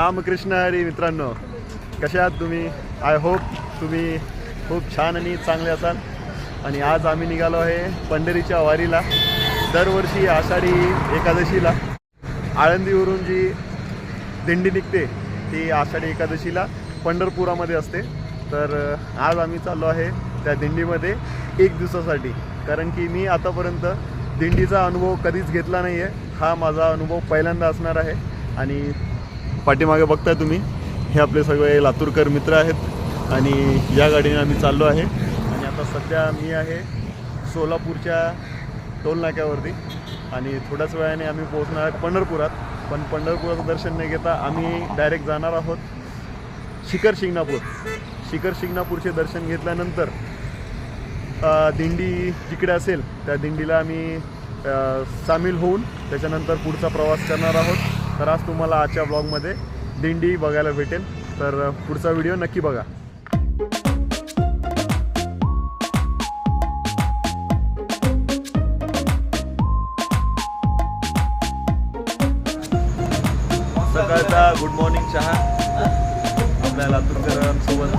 रामकृष्ण हरी मित्रांनो कशा आहात तुम्ही? आय होप तुम्ही खूप छान आणि चांगले असाल. आणि आज आम्ही निघालो आहे पंढरीच्या वारीला दरवर्षी आषाढी एकादशीला. आळंदीवरून जी दिंडी निघते ती आषाढी एकादशीला पंढरपुरामध्ये असते. तर आज आम्ही चाललो आहे त्या दिंडीमध्ये एक दिवसासाठी. कारण की मी आतापर्यंत दिंडीचा अनुभव कधीच घेतला नाही आहे हा माझा अनुभव पहिल्यांदा असणार आहे. आणि पाठीमागे बघताय तुम्ही. हे आपले सगळे लातूरकर मित्र आहेत आणि या गाडीने आम्ही चाललो आहे. आणि आता सध्या मी आहे सोलापूरच्या टोल नाक्यावरती. आणि थोड्याच वेळाने आम्ही पोहोचणार आहे पंढरपुरात. पण पंढरपुराचं दर्शन नाही घेता आम्ही डायरेक्ट जाणार आहोत शिखर शिंगणापूर. शिखर शिंगणापूरचे दर्शन घेतल्यानंतर दिंडी जिकडे असेल त्या दिंडीला आम्ही सामील होऊन त्याच्यानंतर पुढचा प्रवास करणार आहोत. तर आज तुम्हाला आजच्या ब्लॉगमध्ये दिंडी बघायला भेटेल. तर पुढचा व्हिडिओ नक्की बघा. सकाळचा गुड मॉर्निंग चहा. आपल्या लातूरकरांसोबत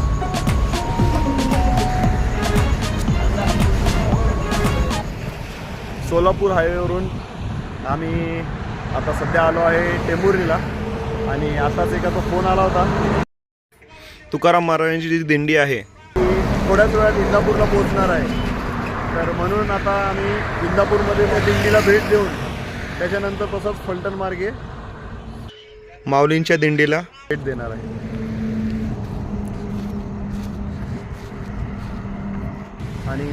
सोलापूर हायवेवरून आम्ही आता सध्या आलो आहे टेंभुर्णीला आणि असाच एकाचा फोन आला होता. तुकाराम महाराजांची जी दिंडी आहे. ती थोड्याच वेळात इंदापूरला पोहोचणार आहे. तर म्हणून आता आम्ही इंदापूरमध्ये त्या दिंडीला भेट देऊन त्याच्यानंतर तसंच फलटण मार्गे माऊलींच्या दिंडीला. भेट देणार आहे. आणि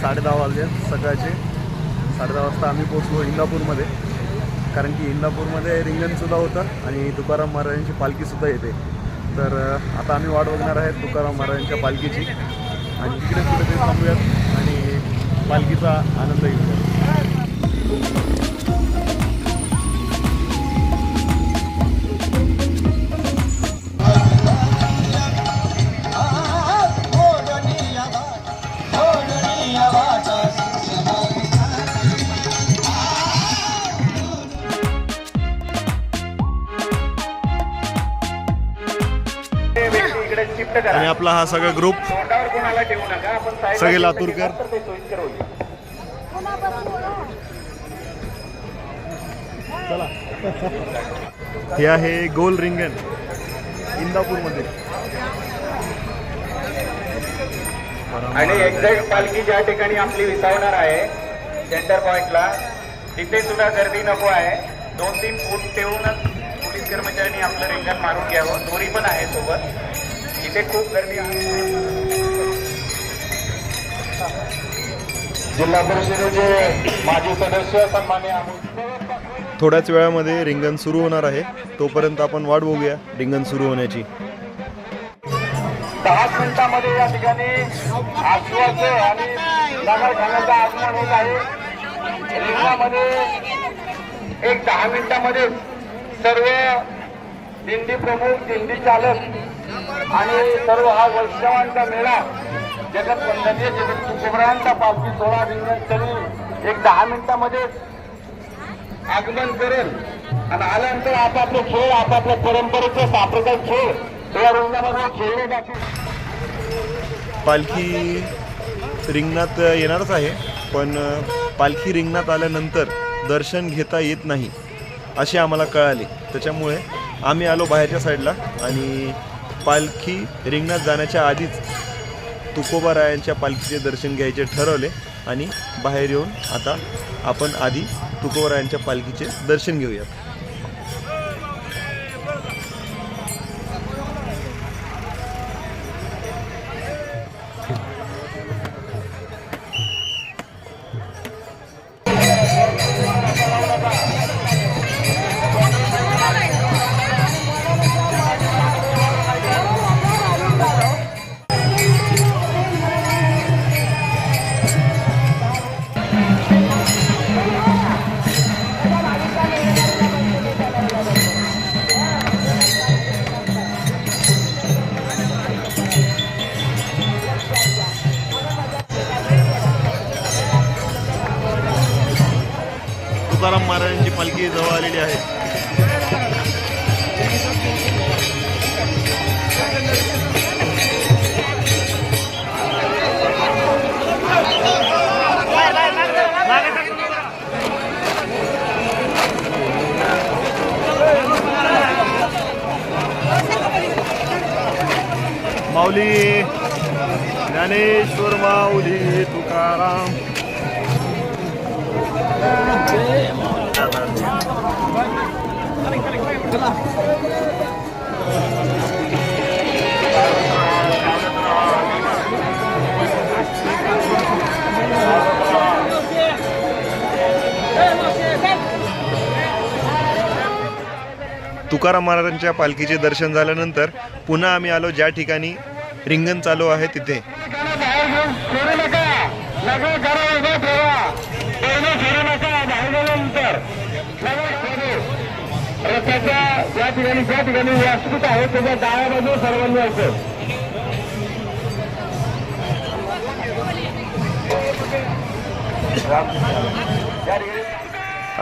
साडे दहा वाजले सकाळचे. साडे दहा वाजता आम्ही पोचलो इंदापूरमध्ये. कारण की इंदापूरमध्ये रिंगणसुद्धा होतं आणि तुकाराम महाराजांची पालखीसुद्धा येते. तर आता आम्ही वाट बघणार आहे तुकाराम महाराजांच्या पालखीची. आणि तिकडे कुठेतरी थांबूयात आणि पालखीचा आनंद घेऊयात. आपला हा सगळा ग्रुप सगळे लातूरकर. चला हे आहे गोल रिंगण इंदापूरमध्ये. आणि एक्झॅक्ट पालखी ज्या ठिकाणी आपली विसावणार आहे सेंटर पॉइंटला तिथे सुद्धा गर्दी नको आहे. दोन तीन फूट ठेवूनच पोलीस कर्मचाऱ्यांनी आपलं रिंगण मारून घ्यावं. दोरी पण आहे सोबत. इथे खूप गर्दी आहे. जिल्हा परिषदेचे माजी सदस्य सन्मान्य थोड्याच वेळामध्ये रिंगण सुरू होणार आहे. तोपर्यंत आपण वाट बघूया रिंगण सुरू होण्याची. दहाच मिनिटामध्ये या ठिकाणी आश्वास आणि नगर खाण्याचं आगमन होत आहे. रिंगामध्ये एक दहा मिनिटामध्ये सर्व दिंडी प्रमुख दिंडी चालक आणि सर्व हा वैष्णवांचा मेळा जगत वंदनीय जगत तुकोबरायांचा पालखी सोळा रिंगण तरी एक दहा मिनिटामध्ये आगमन करेल. आणि आल्यानंतर आपापले खेळ आपापल्या परंपरेचे सांप्रदायिक खेळ या रिंगामध्ये खेळले जातील. पालखी रिंगणात येणारच आहे पण पालखी रिंगणात आल्यानंतर दर्शन घेता येत नाही असे आम्हाला कळाले. त्याच्यामुळे आम्ही आलो बाहेरच्या साईडला आणि पालखी रिंगणात जाण्याच्या आधीच तुकोबारायांच्या पालखीचे दर्शन घ्यायचे ठरवले आणि बाहेर येऊन आता आपण आधी तुकोबारायांच्या पालखीचे दर्शन घेऊयात. आलेली आहे. माऊली ज्ञानेश्वर माऊली तुकाराम. तुकाराम महाराजांच्या पालखीचे दर्शन झाल्यानंतर पुन्हा आम्ही आलो ज्या ठिकाणी रिंगण चालू आहे तिथे. रथाच्या ज्या ठिकाणी ज्या ठिकाणी व्यासपीठ आहे. त्याच्या डाव्या बाजू सर्वांनी असं.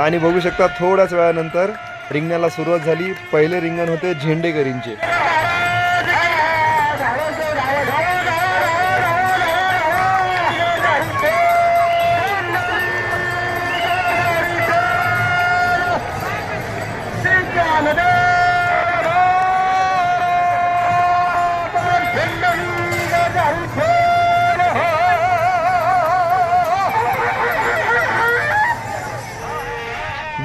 आणि बघू शकता थोड्याच वेळानंतर रिंगणाला सुरुवात झाली. पहिले रिंगण होते झेंडेकरींचे.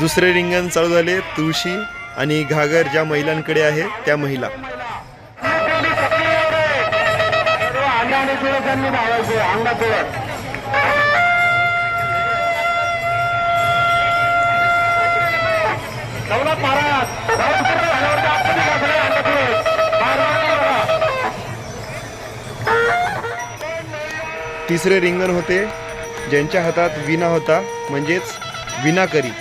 दुसरे रिंगण चालू झाले. तुळशी आणि घागर ज्या महिलांकडे आहे त्या महिला. तिसरे रिंगण होते. ज्यांच्या हातात विना होता म्हणजेच विनाकरी.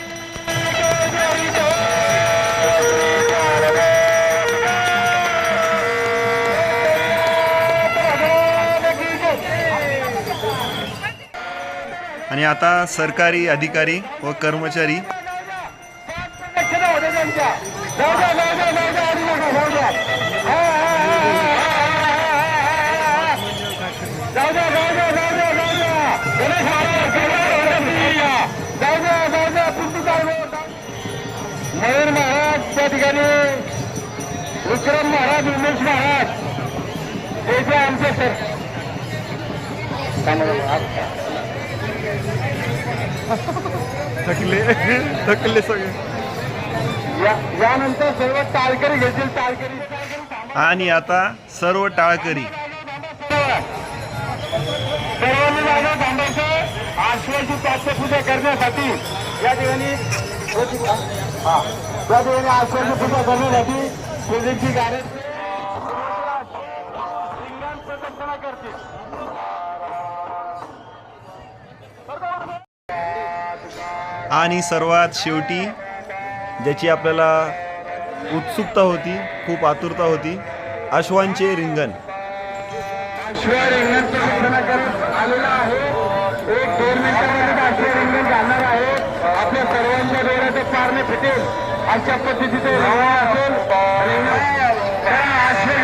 जाऊ द्या पुढची जाऊ द्या मयूर महाराज त्या ठिकाणी विक्रम महाराज, उमेश महाराज ते जे आमचे सर. थकले. थकले सगळे. या- यानंतर सर्व टाळकरी घेतील टाळकरी. आणि आता सर्व टाळकरी. सर्वांनी जागा थांबायचं आश्वाची प्राप्तपूजा करण्यासाठी या ठिकाणी हा. त्या ठिकाणी आश्वाची पूजा करण्यासाठी आणि सर्वात शेवटी ज्याची आपल्याला उत्सुकता होती खूप आतुरता होती अश्वांचे रिंगण. शिवाय करत आलेला आहे. एक दोन अश्व रिंगण जाणार आहे. आपल्या सर्वांच्या डोळ्याचे पारणे फिटेल. अशा असेल. रिंगण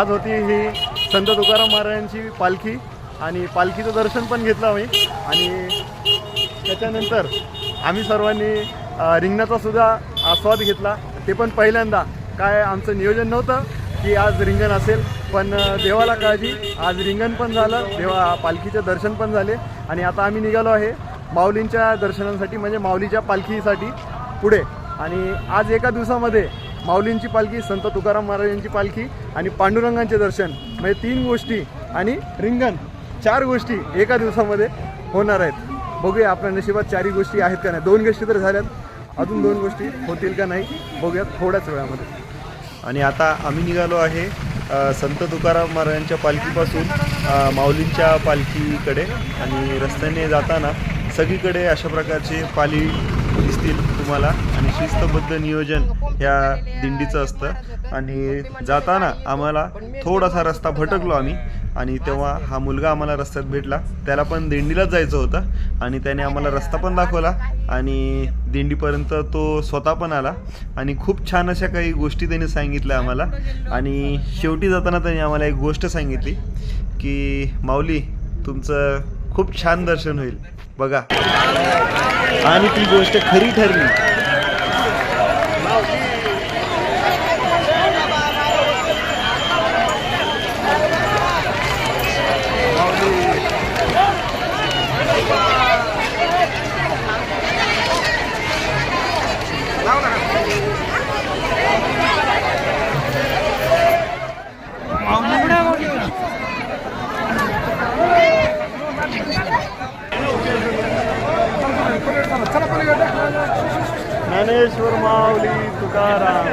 आज होती ही संत तुकाराम महाराजांची पालखी आणि पालखीचं दर्शन पण घेतलं आम्ही. आणि त्याच्यानंतर आम्ही सर्वांनी रिंगणाचा सुद्धा आस्वाद घेतला. ते पण पहिल्यांदा. काय आमचं नियोजन नव्हतं की आज रिंगण असेल पण देवाला काळजी. आज रिंगण पण झालं देवा पालखीचे दर्शन पण झाले. आणि आता आम्ही निघालो आहे माऊलींच्या दर्शनासाठी म्हणजे माऊलीच्या पालखीसाठी पुढे. आणि आज एका दिवसामध्ये माऊलींची पालखी संत तुकाराम महाराजांची पालखी आणि पांडुरंगांचे दर्शन. म्हणजे तीन गोष्टी आणि रिंगण चार गोष्टी एका दिवसामध्ये होणार आहेत. बघूया आपल्या नशिबात चारही गोष्टी आहेत का नाही. दोन गोष्टी तर झाल्यात. अजून दोन गोष्टी होतील का नाही बघूया थोड्याच वेळामध्ये. आणि आता आम्ही निघालो आहे संत तुकाराम महाराजांच्या पालखीपासून माऊलींच्या पालखीकडे. आणि रस्त्याने जाताना सगळीकडे अशा प्रकारचे पाली दिसतील तुम्हाला. शिस्तबद्ध नियोजन ह्या दिंडीचं असतं. आणि जाताना आम्हाला थोडासा रस्ता भटकलो आम्ही. आणि तेव्हा हा मुलगा आम्हाला रस्त्यात भेटला. त्याला पण दिंडीलाच जायचं होतं. आणि त्याने आम्हाला रस्ता पण दाखवला. आणि दिंडीपर्यंत तो स्वतः पण आला. आणि खूप छान अशा काही गोष्टी त्यांनी सांगितल्या आम्हाला. आणि शेवटी जाताना त्यांनी आम्हाला एक गोष्ट सांगितली की माऊली तुमचं खूप छान दर्शन होईल. बघा. आणि ती गोष्ट खरी ठरली. ज्ञानेश्वर माऊली तुकाराम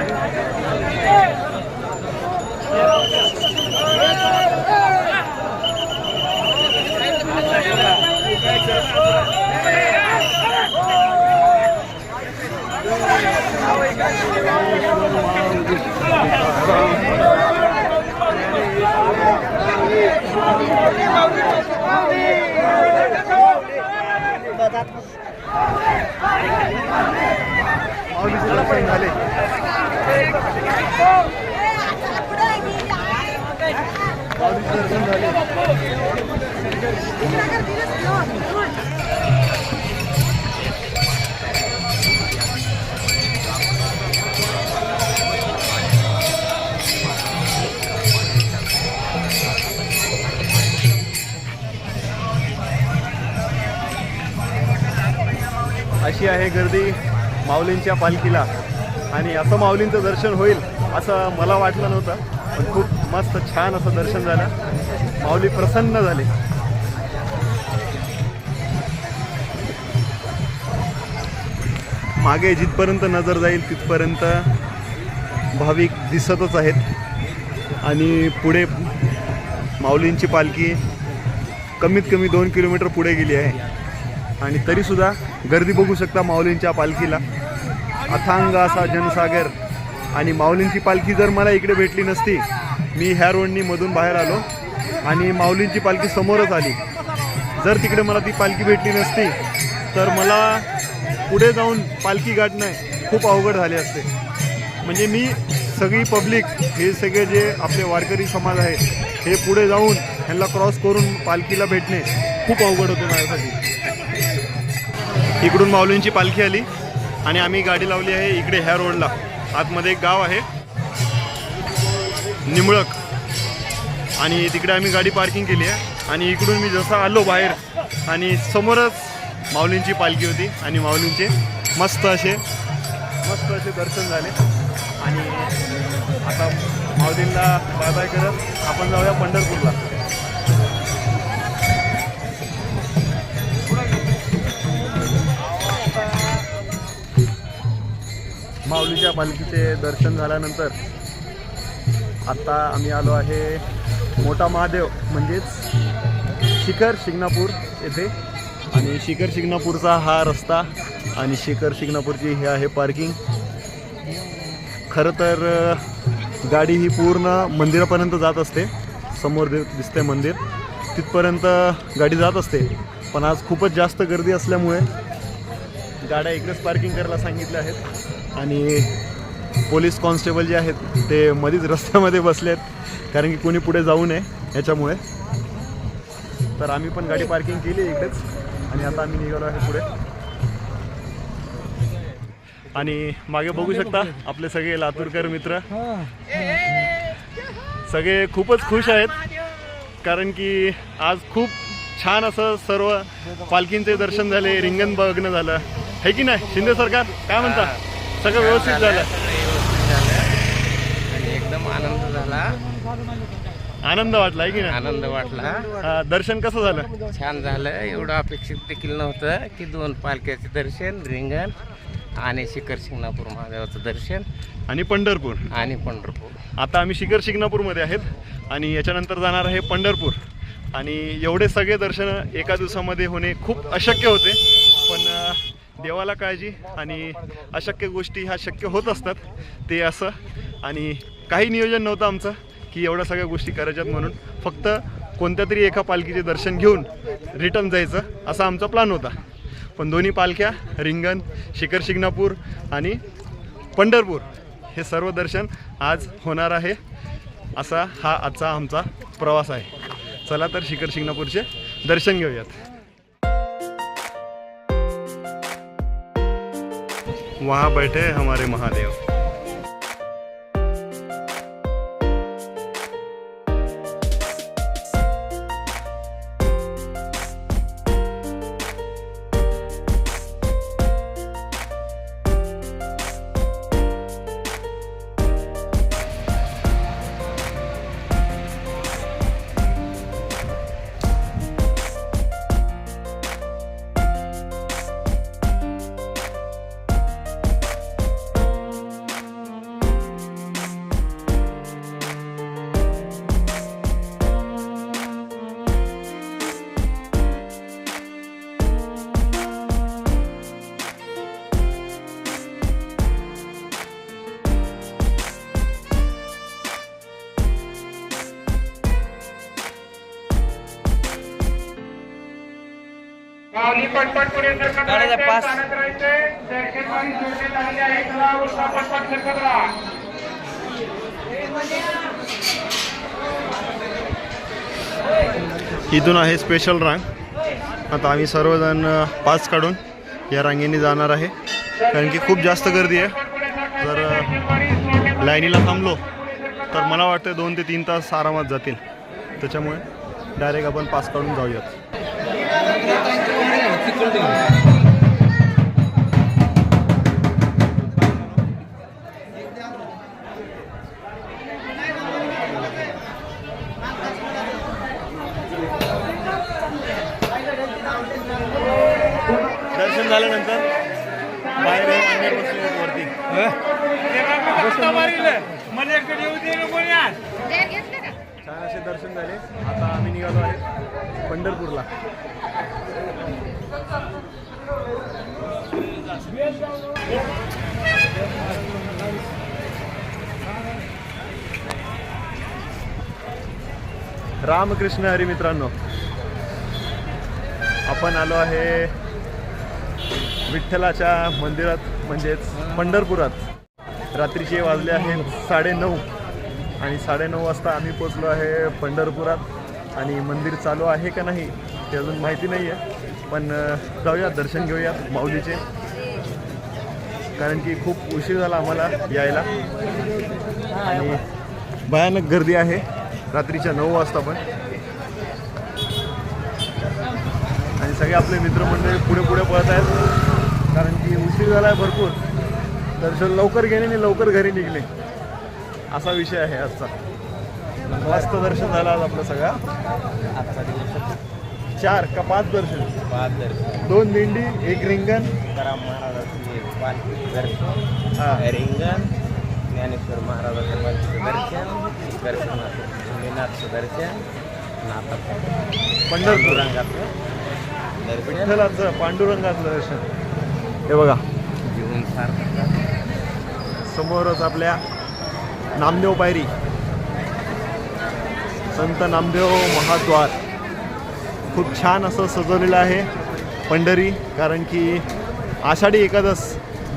माऊलीचे दर्शन झाले माऊलीचे दर्शन झाले अशी आहे गर्दी. माऊलींच्या पालखीला. आणि असं माऊलींचं दर्शन होईल असं मला वाटलं नव्हतं. पण खूप मस्त छान असं दर्शन झालं. माऊली प्रसन्न झाले. मागे जिथपर्यंत नजर जाईल तिथपर्यंत भाविक दिसतच आहेत. आणि पुढे माऊलींची पालखी कमीत कमी दोन किलोमीटर पुढे गेली आहे. आणि तरीसुद्धा गर्दी बघू शकता माऊलींच्या पालखीला. अथांग असा जनसागर. आणि माऊलींची पालखी जर मला इकडे भेटली नसती मी ह्या रोडनी मधून बाहेर आलो आणि माऊलींची पालखी समोरच आली. जर तिकडे मला ती पालखी भेटली नसती तर मला पुढे जाऊन पालखी गाठणं खूप अवघड झाले असते. म्हणजे मी सगळी पब्लिक हे सगळे जे आपले वारकरी समाज आहे हे पुढे जाऊन ह्यांना क्रॉस करून पालखीला भेटणे खूप अवघड होते माझ्यासाठी. इकडून माऊलींची पालखी आली आणि आम्ही गाडी लावली आहे इकडे ह्या रोडला. आतमध्ये एक गाव आहे. निमळक. आणि तिकडे आम्ही गाडी पार्किंग केली आहे. आणि इकडून मी जसं आलो बाहेर आणि समोरच माऊलींची पालखी होती आणि माऊलींचे मस्त असे मस्त असे दर्शन झाले. आणि आता माऊलींना बाय बाय करत आपण जाऊया पंढरपूरला. माऊलीच्या पालखीचे दर्शन झाल्यानंतर आता आम्ही आलो आहे मोठा महादेव म्हणजेच शिखर शिंगणापूर येथे. आणि शिखर शिंगणापूरचा हा रस्ता आणि शिखर शिंगणापूरची हे आहे पार्किंग खरं तर गाडी ही पूर्ण मंदिरापर्यंत जात असते. समोर दिसते मंदिर. तिथपर्यंत गाडी जात असते. पण आज खूपच जास्त गर्दी असल्यामुळे गाड्या इकडेच पार्किंग करायला सांगितल्या आहेत. आणि पोलीस कॉन्स्टेबल जे आहेत ते मधीच रस्त्यामध्ये बसले आहेत. कारण की कोणी पुढे जाऊ नये याच्यामुळे. तर आम्ही पण गाडी पार्किंग केली इकडेच. आणि आता आम्ही निघालो आहे पुढे. आणि मागे बघू शकता आपले सगळे लातूरकर मित्र. सगळे खूपच खुश आहेत. कारण की आज खूप छान असं सर्व पालखींचे दर्शन झाले रिंगण बघणं झालं. हे की नाही? शिंदे सरकार काय म्हणता? सगळं व्यवस्थित झालं. आणि एकदम आनंद झाला. आनंद वाटला आहे की नाही? आनंद वाटला. हा, दर्शन कसं झालं? छान झालं. एवढं अपेक्षित देखील नव्हतं की दोन पालख्याचे दर्शन रिंगण आणि शिखर शिंगणापूर महादेवाचं दर्शन. आणि पंढरपूर. आणि पंढरपूर. आता आम्ही शिखर शिंगणापूरमध्ये आहेत आणि याच्यानंतर जाणार आहे पंढरपूर. आणि एवढे सगळे दर्शन एका दिवसामध्ये होणे खूप अशक्य होते. देवाला काळजी आणि अशक्य गोष्टी ह्या शक्य होत असतात ते असं. आणि काही नियोजन नव्हतं आमचं की एवढ्या सगळ्या गोष्टी करायच्यात म्हणून. फक्त कोणत्या तरी एका पालखीचे दर्शन घेऊन रिटर्न जायचं असा आमचा प्लॅन होता. पण दोन्ही पालख्या रिंगण शिखर शिंगणापूर आणि पंढरपूर हे सर्व दर्शन आज होणार आहे असा हा आजचा आमचा प्रवास आहे. चला तर शिखर शिंगणापूरचे दर्शन घेऊयात. वहाँ बैठे हैं हमारे महादेव। राहा इथून आहे स्पेशल रांग. आता आम्ही सर्वजण पास काढून या रांगेने जाणार आहे. कारण की खूप जास्त गर्दी आहे. जर लाईनीला थांबलो तर मला वाटतं दोन ते तीन तास आरामात जातील. त्याच्यामुळे डायरेक्ट आपण पास काढून जाऊयात. दर्शन झाल्यानंतर बाहेर वरती. छान असे दर्शन झाले. आता आम्ही निघालो आहे पंढरपूरला. रामकृष्ण हरी मित्रांनो आपण आलो आहे विठ्ठलाच्या मंदिरात म्हणजेच पंढरपुरात. रात्रीचे वाजले आहेत साडेनऊ. आणि साडेनऊ वाजता आम्ही पोचलो आहे पंढरपुरात. आणि मंदिर चालू आहे का नाही ते अजून माहिती नाही आहे पण जाऊया दर्शन घेऊया माऊलीचे. कारण की खूप उशीर झाला आम्हाला यायला. आणि भयानक गर्दी आहे. रात्रीच्या नऊ वाजता पण. आणि सगळे आपले मित्रमंडळी पुढे पुढे पळत आहेत. कारण की उशीर झाला आहे भरपूर. दर्शन लवकर गेले आणि लवकर घरी निघले असा विषय आहे आजचा. मस्त दर्शन झालं आज आपलं सगळा. आजचा दिवस. चार का पाच दर्शन? पाच दर्शन. दोन दिंडी एक रिंगण. तुकाराम महाराजांचे दर्शन. हा. रिंगण ज्ञानेश्वर महाराजांचं पालखीचं दर्शन दर्शन आणि आता पंढरपूर. रंगाचं दर्शन. विठ्ठलाचं पांडुरंगाचं दर्शन. हे बघा. जीवन सार्थक समोरच आपल्या नामदेव पायरी. संत नामदेव महाद्वार. खूप छान असं सजवलेलं आहे पंढरी कारण की आषाढी एकादश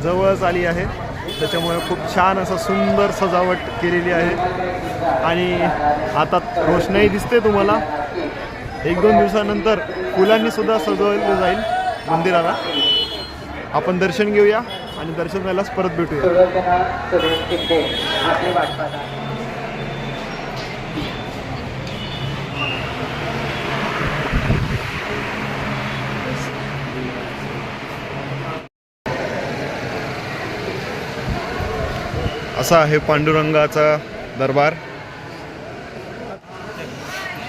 जवळच आली आहे. त्याच्यामुळे खूप छान असं सुंदर सजावट केलेली आहे. आणि आता रोषणाई दिसते तुम्हाला. एक दोन दिवसानंतर फुलांनी सुद्धा सजवलं जाईल मंदिराला. आपण दर्शन घेऊया. आणि दर्शन व्हायलाच परत भेटू असा आहे पांडुरंगाचा दरबार.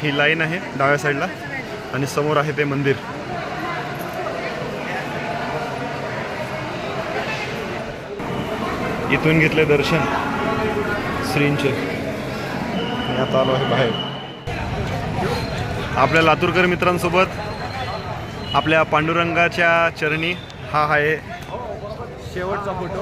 ही लाईन आहे डाव्या साईडला आणि समोर आहे ते मंदिर. इथून घेतले दर्शन. श्रींचे. मी आता आलो आहे बाहेर. आपल्या लातूरकर मित्रांसोबत आपल्या पांडुरंगाच्या चरणी हा आहे शेवटचा फोटो.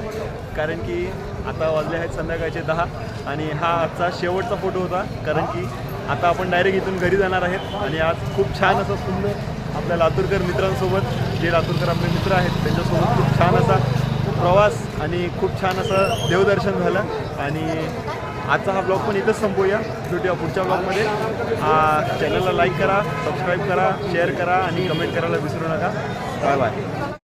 कारण की आता वाजले आहेत संध्याकाळचे दहा आणि हा आजचा शेवटचा फोटो होता. कारण की आता आपण डायरेक्ट इथून घरी जाणार आहेत आणि आज खूप छान असं सुंदर आपल्या लातूरकर मित्रांसोबत जे लातूरकर आपले मित्र आहेत त्यांच्यासोबत खूप छान असा प्रवास आणि खूप छान असं देवदर्शन झालं. आणि आजचा हा ब्लॉग पण इथंच संपूया. भेटूया पुढच्या ब्लॉगमध्ये चॅनलला लाईक करा सबस्क्राईब करा शेअर करा आणि कमेंट करायला विसरू नका. Bye bye